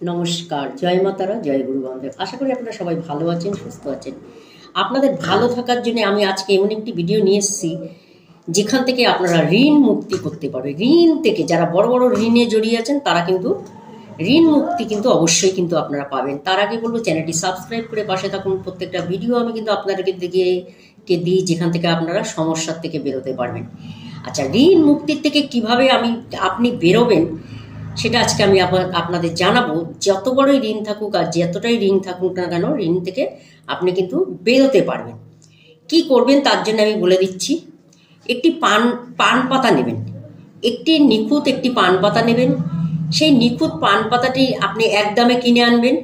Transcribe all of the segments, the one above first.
নমস্কার, জয় মাতারা, জয় গুরু বান্ধব। আশা করি আপনারা সবাই ভালো আছেন, সুস্থ আছেন। আপনাদের ভালো থাকার জন্য আমি আজকে এমন একটি ভিডিও নিয়ে এসেছি, যেখান থেকে আপনারা ঋণ মুক্তি করতে পারবে। ঋণ থেকে যারা বড় বড় ঋণে জড়িয়ে আছেন, তারা কিন্তু ঋণ মুক্তি কিন্তু অবশ্যই কিন্তু আপনারা পাবেন। তার আগে বলব, চ্যানেলটি সাবস্ক্রাইব করে পাশে থাকুন। প্রত্যেকটা ভিডিও আমি কিন্তু আপনাদেরকে দিকে কে দিই, যেখান থেকে আপনারা সমস্যার থেকে বেরোতে পারবেন। আচ্ছা ঋণ মুক্তির থেকে কীভাবে আমি, আপনি বেরোবেন সেটা আজকে আমি আপনাদের জানাব, যত বড়ই ঋণ থাকুক আর যতটাই ঋণ থাকুক না কেন, ঋণ থেকে আপনি কিন্তু বেরোতে পারবেন। কি করবেন তার জন্য আমি বলে দিচ্ছি, একটি পান পান পাতা নেবেন। একটি নিখুঁত একটি পান পাতা নেবেন। সেই নিখুঁত পান পাতাটি আপনি একদমে কিনে আনবেন।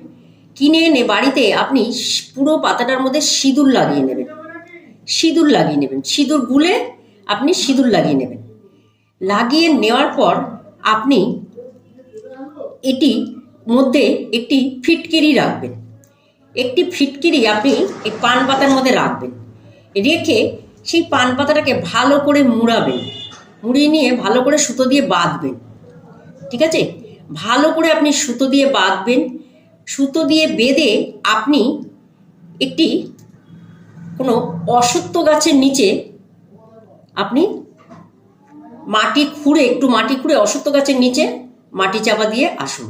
কিনে এনে বাড়িতে আপনি পুরো পাতাটার মধ্যে সিঁদুর লাগিয়ে নেবেন। সিঁদুর লাগিয়ে নেবেন। সিঁদুর গুলে আপনি সিঁদুর লাগিয়ে নেবেন। লাগিয়ে নেওয়ার পর আপনি এটি মধ্যে একটি ফিটকিরি রাখবেন। একটি ফিটকিরি আপনি এই পান পাতার মধ্যে রাখবেন। রেখে সেই পান পাতাটাকে ভালো করে মুড়াবেন। মুড়িয়ে নিয়ে ভালো করে সুতো দিয়ে বাঁধবেন। ঠিক আছে? ভালো করে আপনি সুতো দিয়ে বাঁধবেন। সুতো দিয়ে বেঁধে আপনি একটি কোনো অসত্য গাছের নিচে আপনি মাটি খুঁড়ে, একটু মাটি খুঁড়ে অসত্য গাছের নিচে মাটি চাপা দিয়ে আসুন।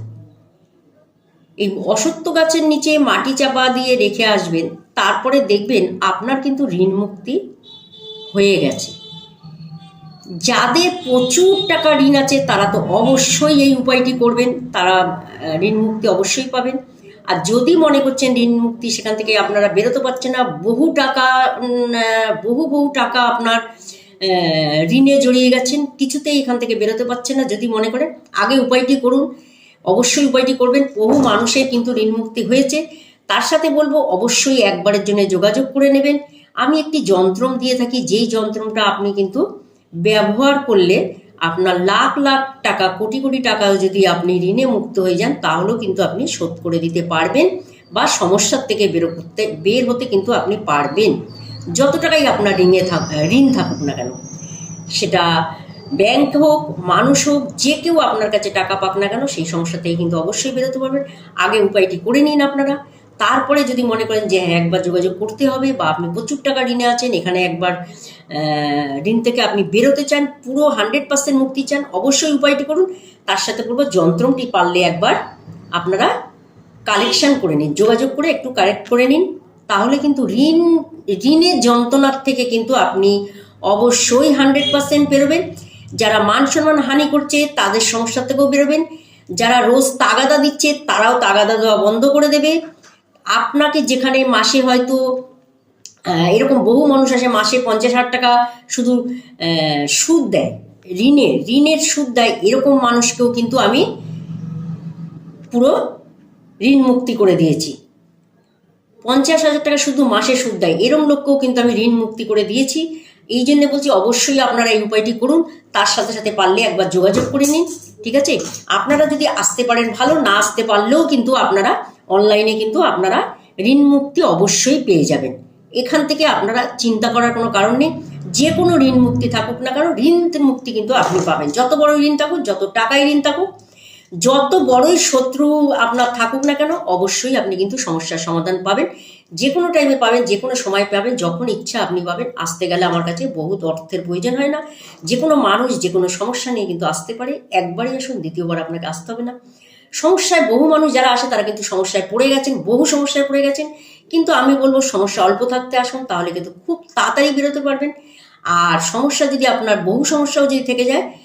এই অসত্য গাছের নিচে মাটি চাপা দিয়ে রেখে আসবেন, তারপরে দেখবেন আপনার কিন্তু ঋণ মুক্তি হয়ে গেছে। যাদের প্রচুর টাকা ঋণ আছে, তারা তো অবশ্যই এই উপায়টি করবেন, তারা ঋণ মুক্তি অবশ্যই পাবেন। আর যদি মনে করছেন ঋণ মুক্তি সেখান থেকে আপনারা বেরোতে পারছেন না, বহু টাকা বহু বহু টাকা আপনার ঋণে জড়িয়ে গেছেন, কিছুতেই এখান থেকে বেরোতে পারছেন না। যদি মনে করেন, আগে উপায়টি করুন, অবশ্যই উপায়টি করবেন। বহু মানুষের কিন্তু ঋণ মুক্তি হয়েছে। তার সাথে বলব, অবশ্যই একবারের জন্য যোগাযোগ করে নেবেন। আমি একটি যন্ত্রম দিয়ে থাকি, যেই যন্ত্রমটা আপনি কিন্তু ব্যবহার করলে আপনার লাখ লাখ টাকা, কোটি কোটি টাকা যদি আপনি ঋণে মুক্ত হয়ে যান, তাহলেও কিন্তু আপনি শোধ করে দিতে পারবেন বা সমস্যার থেকে বেরো করতে, বের হতে কিন্তু আপনি পারবেন। যত টাকাই আপনার ঋণে থাক ঋণ থাকুক না কেন, সেটা ব্যাংক হোক, মানুষ হোক, যে কেউ আপনার কাছে টাকা পাক না কেন, সেই সমস্যা থেকে কিন্তু অবশ্যই বেরোতে পারবেন। আগে উপায়টি করে নিন আপনারা। তারপরে যদি মনে করেন যে হ্যাঁ একবার যোগাযোগ করতে হবে বা আপনি প্রচুর টাকা ঋণে আছেন, এখানে একবার ঋণ থেকে আপনি বেরোতে চান, পুরো হান্ড্রেড পার্সেন্ট মুক্তি চান, অবশ্যই উপায়টি করুন। তার সাথে বলব যন্ত্রটি পারলে একবার আপনারা কালেকশান করে নিন, যোগাযোগ করে একটু কালেক্ট করে নিন। তাহলে কিন্তু ঋণ, ঋণের যন্ত্রণার থেকে কিন্তু আপনি অবশ্যই হান্ড্রেড পার্সেন্ট বেরোবেন। যারা মান সম্মান হানি করছে, তাদের সমস্যা থেকেও বেরোবেন। যারা রোজ তাগাদা দিচ্ছে, তারাও তাগাদা দেওয়া বন্ধ করে দেবে। আপনাকে যেখানে মাসে হয়তো এরকম বহু মানুষ আসে, মাসে পঞ্চাশ হাজার টাকা শুধু সুদ দেয়। ঋণের ঋণের সুদ দেয়, এরকম মানুষকেও কিন্তু আমি পুরো ঋণ মুক্তি করে দিয়েছি। পঞ্চাশ হাজার টাকা শুধু মাসে সুদ দেয়। এরম লোককেও কিন্তু আমি ঋণ মুক্তি করে দিয়েছি। এই জন্য বলছি অবশ্যই আপনারা এই উপায়টি করুন। তার সাথে সাথে পারলে একবার যোগাযোগ করে নিন, ঠিক আছে? আপনারা যদি আসতে পারেন ভালো, না আসতে পারলেও কিন্তু আপনারা অনলাইনে কিন্তু আপনারা ঋণ মুক্তি অবশ্যই পেয়ে যাবেন। এখান থেকে আপনারা চিন্তা করার কোনো কারণ নেই। যে কোনো ঋণ মুক্তি থাকুক না কারণ ঋণ মুক্তি কিন্তু আপনি পাবেন। যত বড় ঋণ থাকুক, যত টাকায় ঋণ থাকুক যত বড়ই শত্রু আপনার থাকুক না কেন, অবশ্যই আপনি কিন্তু সমস্যার সমাধান পাবেন। যে কোনো টাইমে পাবেন, যে কোনো সময় পাবেন, যখন ইচ্ছা আপনি পাবেন। আসতে গেলে আমার কাছে বহুত অর্থের প্রয়োজন হয় না। যে কোনো মানুষ, যে কোনো সমস্যা নিয়ে কিন্তু আসতে পারে। একবারই আসুন, দ্বিতীয়বার আপনাকে আসতে হবে না। সমস্যায় বহু মানুষ যারা আসে, তারা কিন্তু সমস্যায় পড়ে গেছেন, বহু সমস্যায় পড়ে গেছেন। কিন্তু আমি বলব, সমস্যা অল্প থাকতে আসুন, তাহলে কিন্তু খুব তাড়াতাড়ি বেরোতে পারবেন। আর সমস্যা যদি আপনার, বহু সমস্যাও যদি থেকে যায়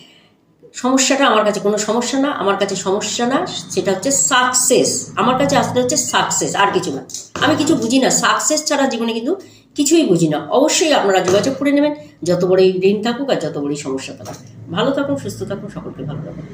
সমস্যাটা আমার কাছে, কোনো সমস্যা না, আমার কাছে সমস্যা না, সেটা হচ্ছে সাকসেস আমার কাছে আসলে হচ্ছে সাকসেস আর কিছু না। আমি কিছু বুঝি না সাকসেস ছাড়া জীবনে কিন্তু কিছুই বুঝি না। অবশ্যই আপনারা যোগাযোগ করে নেবেন, যত বড়ই ঋণ থাকুক আর যত বড়ই সমস্যা থাকুক। ভালো থাকুন, সুস্থ থাকুন, সকলকে ভালো থাকুন।